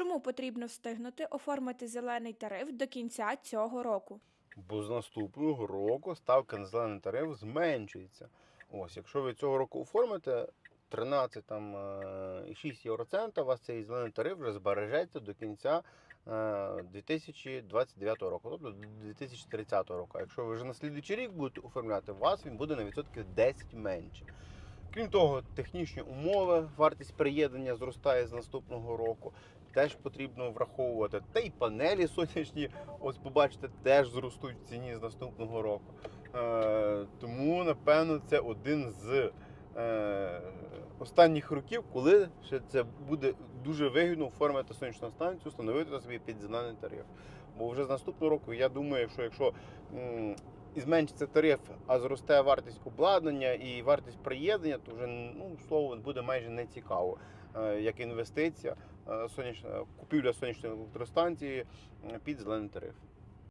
Чому потрібно встигнути оформити зелений тариф до кінця цього року? Бо з наступного року ставка на зелений тариф зменшується. Ось, якщо ви цього року оформите 13 там, е, і 6 євроцента, у вас цей зелений тариф вже збережеться до кінця е, 2029 року, тобто до 2030 року. А якщо ви вже на слідуючий рік будете оформляти, у вас він буде на відсотків 10 менше. Крім того, технічні умови, вартість приєднання зростає з наступного року. Теж потрібно враховувати. Та й панелі сонячні, ось побачите, теж зростуть в ціні з наступного року. Е, тому, напевно, це один з е, останніх років, коли ще це буде дуже вигідно оформити сонячну станцію, встановити собі під тариф. Бо вже з наступного року, я думаю, що якщо і зменшиться тариф, а зросте вартість обладнання і вартість приєднання, то вже ну, слово буде майже не цікаво. Е, Як інвестиція, е, сонячна купівля сонячної електростанції під зелений тариф.